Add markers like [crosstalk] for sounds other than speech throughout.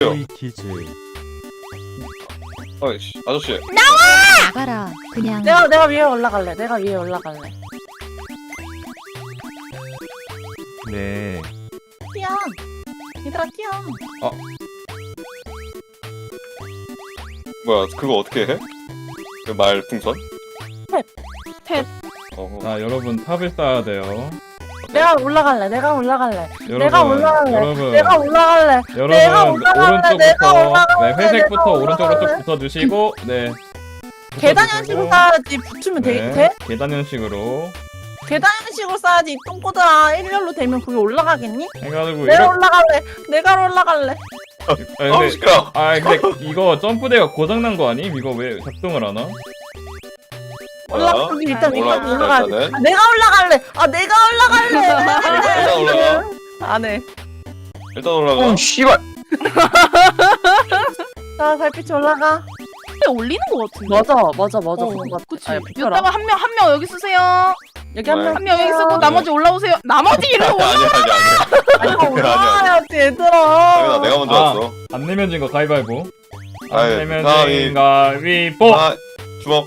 VTJ 아이씨 아저씨 나가라. 그냥 내가 내가 위에 올라갈래. 내가 위에 올라갈래. 네 뛰어. 얘들아 뛰어. 뭐야 그거 어떻게 해? 그 말 풍선? 탭. 탭. 어, 자 여러분 탑을 쌓아야 돼요. 내가 올라갈래. 내가 올라갈래. 여러분, 내가 올라갈래. 여러분, 내가 올라갈래. 여러분 내가 올라갈래. 내가 오른쪽부터 올라갈래. 네 회색부터 오른쪽으로 쭉 올라갈래. 붙어 주시고 네. 계단 형식으로 쌓아야지. 붙으면 되, 네, 돼? 계단 형식으로 계단 형식으로 쌓아야지. 똥꼬들아 일렬로 되면 그게 올라가겠니? 해가지고 내가 이렇게. 올라갈래. 내가 올라갈래. 아, 근데, 시끄러 아 근데 이거 점프대가 고장난 거 아니? 이거 왜 작동을 안 하? 올라가기 일단 올라 일단 올라가. 일단은 아, 내가 올라갈래. 아 내가 올라갈래. [laughs] 일단 올라가 안 해. 일단 올라가 어, 씨발. 자 [laughs] 달빛이 올라가. 올리는 것 같은데. 맞아 맞아 맞아. 어, 그런 거 같아. 그치. 아니, 붙여라. 이따가 한 명 한 명 여기 쓰세요. 여기 한 네. 명. 한 명 여기 쓰고 나머지 올라오세요. 나머지 이리로 아니 올라가야지 얘들아. 내가 먼저 아. 왔어 안 내면 진거 가위바위보. 안 아이, 내면 가위. 진 가위보. 아 주먹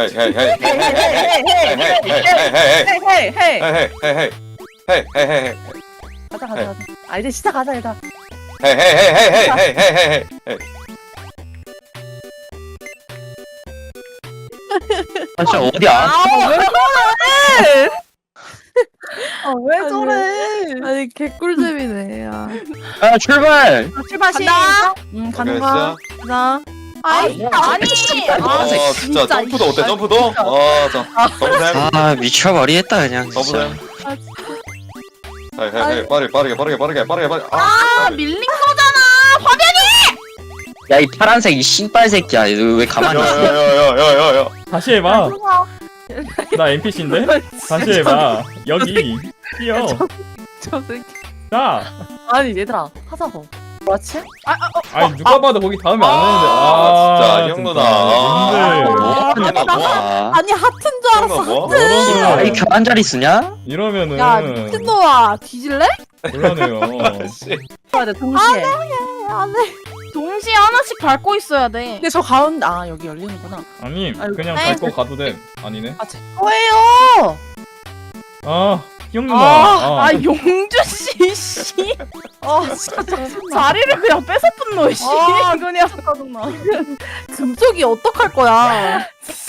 헤이 헤이 헤이 헤이 헤이 헤이 헤이 헤이 헤이 헤이 가자 가자 가자. 아 이제 시작하자 얘들아. 헤이 헤이 헤이 헤이 헤이 헤이 헤이 아, 진짜 어디야? 아왜 저래? 아왜 저래? 아니 개꿀잼이네. 야. 아, 출발! 출발 시. 간다. 응 거야. 가자. 아이 아니. 아 진짜 점프도 어때 점프도? 아자 점프샘 아, 미쳐버리겠다, 그냥. 진짜. 점프샘 헤이 헤이 헤이 빠르게 빠르게 빠르게 빠르게 빠르게 빠르게 아 아 밀린 거잖아. 야, 이 파란색, 이 씨발 새끼야. 이거 왜 가만히 있어? 야야야야야야야 다시 해봐 나 NPC인데 [laughs] 다시 해봐 여기 뛰어 저 새끼. 자 아니 얘들아 하자고. 뭐지? 아, 아, 어. 아니 누가 봐도 거기 다음에 안 오는데 아, 진짜, 이형 진짜. 누나. 님들 아, 뭐하냐, 뭐야. 아니 하트인 줄 알았어. 뭐? 아, 이 교환 자리 쓰냐? 이러면은 야 미친놈아 뒤질래? 곤란해요 씨 해야 돼 동시에. 안해. 동시에 하나씩 밟고 있어야 돼. 근데 저 가운데 아 여기 열리는구나. 아니 아이고. 그냥 네. 밟고 가도 돼 아니네 아 제 거예요. 아 희영 누나 아, 아, 아 용주 씨 씨. 아 진짜. 자리를 그냥 뺏어뿐 너 씨. 아 그냥 짜증나. [laughs] 금쪽이 어떡할 거야?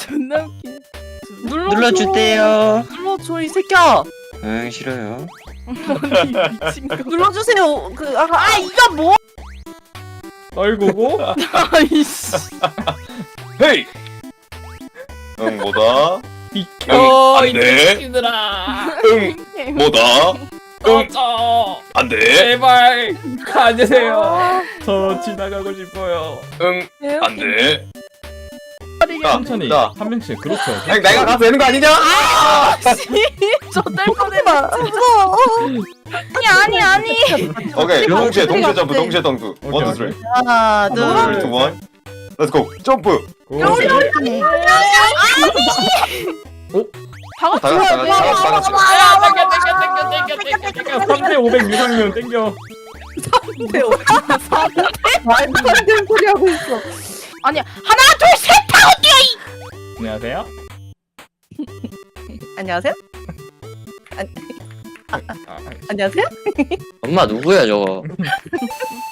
존나 웃기. 눌러줘. 눌러주세요. 눌러줘 이 새끼야. 응, 싫어요. 미친 [laughs] 거. 눌러주세요. 그 아까 아 이거 뭐? 떨구고 [laughs] 아이씨. 헤이 응 뭐다 비켜 안 돼. 미친들아 응 뭐다 응 꺼져 안 돼. 제발 가주세요. 저 지나가고 싶어요. 응 안돼. 천천히. 나. 한 명씩 그렇죠. 내가 가도 되는 거 아니냐? [laughs] 저 뗄거네 봐. 아니 아니 아니. 오케이 동시에 동시에 점프 동시에 점프. 오케이, 원, 투, 오케이. 쓰리. 하나 둘. two, one. Let's go. 점프. 그렇 지다 같이 다 같이 다 같이 다 같이 야 땡겨 땡겨 땡겨 땡겨 땡겨 3대 500 유상면 땡겨 말도 안 되는 소리 하고 있어. 아니 하나 둘셋 하고 뛰어 이. 안녕하세요 [laughs] 안녕하세요. 안, 아, 아, 안녕하세요. 엄마 누구야, 저거? [laughs]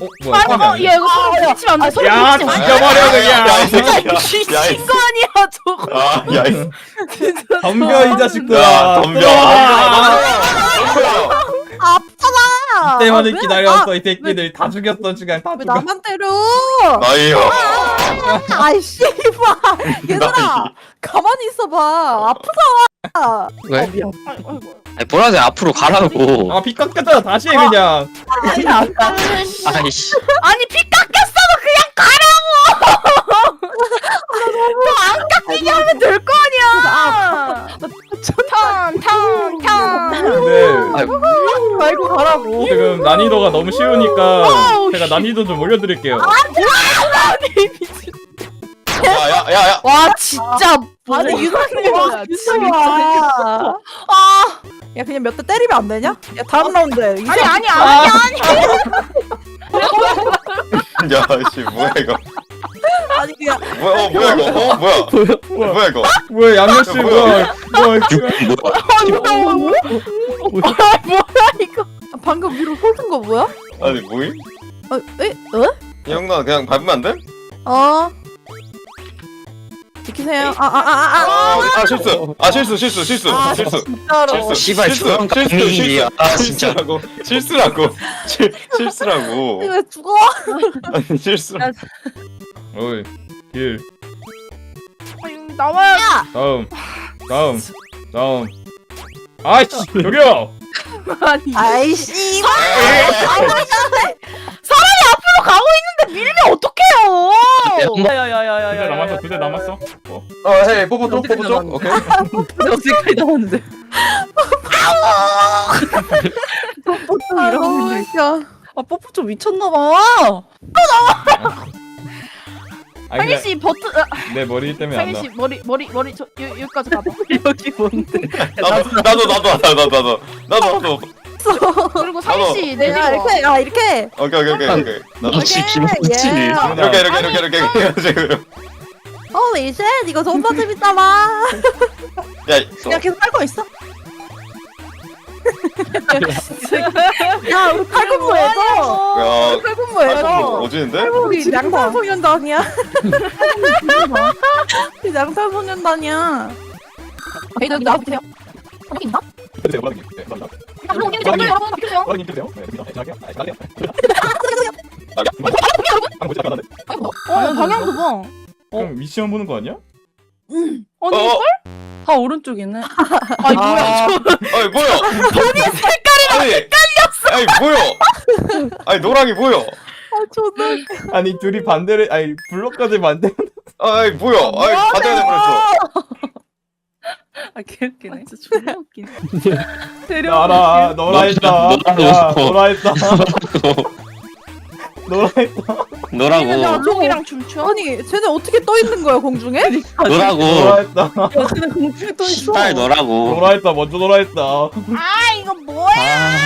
어 뭐야 아이고 화면 얘 이거 소리 붙이면 안돼 소리 야 붙이면 안 돼. 죽여버려 그냥 야, 이 새끼야. 미친 야, 이 거 아니야 저거. 아 야 이 덤벼 이 자식들아 야, 덤벼. 들어와. 아프잖아. 때만을 왜? 기다렸어 이 새끼들 다 죽였어 지금 다 왜 죽였어 나만 때려? 나이요 아이씨 봐. 얘들아 가만히 있어봐. 아프잖아. 왜? 어, 미안. 아이고 아이고. 아니, 보라색 앞으로 가라고. 아피 깎였잖아 다시 해 그냥. 아이씨. 아니 피 깎였어도 그냥 가라고! 너 안 깎이게 하면 될 거 아니야! 턴 턴 턴. 근데 말고 가라고. 지금 난이도가 너무 쉬우니까 제가 난이도 좀 올려드릴게요. 야야야 야. 와 진짜 아니 뭐- 유선이 뭐야, 유선아. 아야 그냥 몇 대 때리면 안 되냐? 야 다음 라운드에 이제 아니 아니 아니 [laughs] 야씨 뭐야 이거 아니 그냥 뭐야 어 뭐야 이거 어 뭐야 [laughs] 뭐야 뭐야 이거 뭐야 양면 씨 뭐야 뭐야 뭐야? 아, 방금 위로 솟은 거 뭐야? 아니 뭐임? 어, 에? 어? 이 형나 그냥 밟으면 안 돼? 어? 지키세요. 아, 아, 아, 아, 아. 아, 아 실수. 아 실수 실수 실수. 아 실수. 진짜로. 실수. 씨발, 실수, 저런 실수. 실수, 아, 진짜. 실수라고. 실수라고. 실- 실수라고. 왜 죽어? 아니 실수. 어이 길. 아니, 나와야! 다음. 다음. 다음. 아이씨 저기요! 아니. 아이씨. 뽀뽀 좀 뽀뽀 좀 오케이 어디까지 나왔는데? 아, 너무 웃겨. 아 뽀뽀 좀 미쳤나봐. 아니 상희 씨 버튼 아, 내 머리 때문에 상희 안나 씨 머리 머리 머리 저 여, 여기까지 가봐 [laughs] 여기 뭔데? 나도 나도 나도 나도 나도 나도 나도 그리고 상희. 씨야 내리고 이렇게 아 이렇게. 오케이 오케이 오케이 오케이 나도. 예. 이렇게 이렇게 이렇게 이렇게 이렇게 홀리 쉣 이거 존나 재밌잖아. 야 야 계속 깔고 있어. 야 우리 팔군무해서. 야, 팔군무해서. 어지는데? 우리 양산 소년단이야. 우리 양산 소년단이야. 여기 여기 나와보세요 여기 있나? 여러분 여러분 여러분 비켜주세요 어 방향도 봐 그럼 미션 보는 거 아니야? 아니 어, 다 오른쪽이네. [laughs] 아니 뭐야 아니 뭐야? [laughs] 본인 색깔이랑 헷갈렸어. 아니 뭐야? 아니 노랑이 뭐야? 아 존나. 웃겨. 아니 둘이 반대를 아니 블록까지 반대 아니 뭐야? 아니 반대가 돼버렸어. 아 개웃기네. 진짜 존나 웃기네. [laughs] 나라 너라 했다. 야 너라 했다 너라 했다 너라고. 쪽이랑 춤춰 아니 쟤네 어떻게 떠 있는 거야 공중에? 너라고. 너라 했다 어떻게 공중에 떠 있어? 씨발 너라고. 너라 했다 먼저 너라 했다 아 이거 뭐야 아,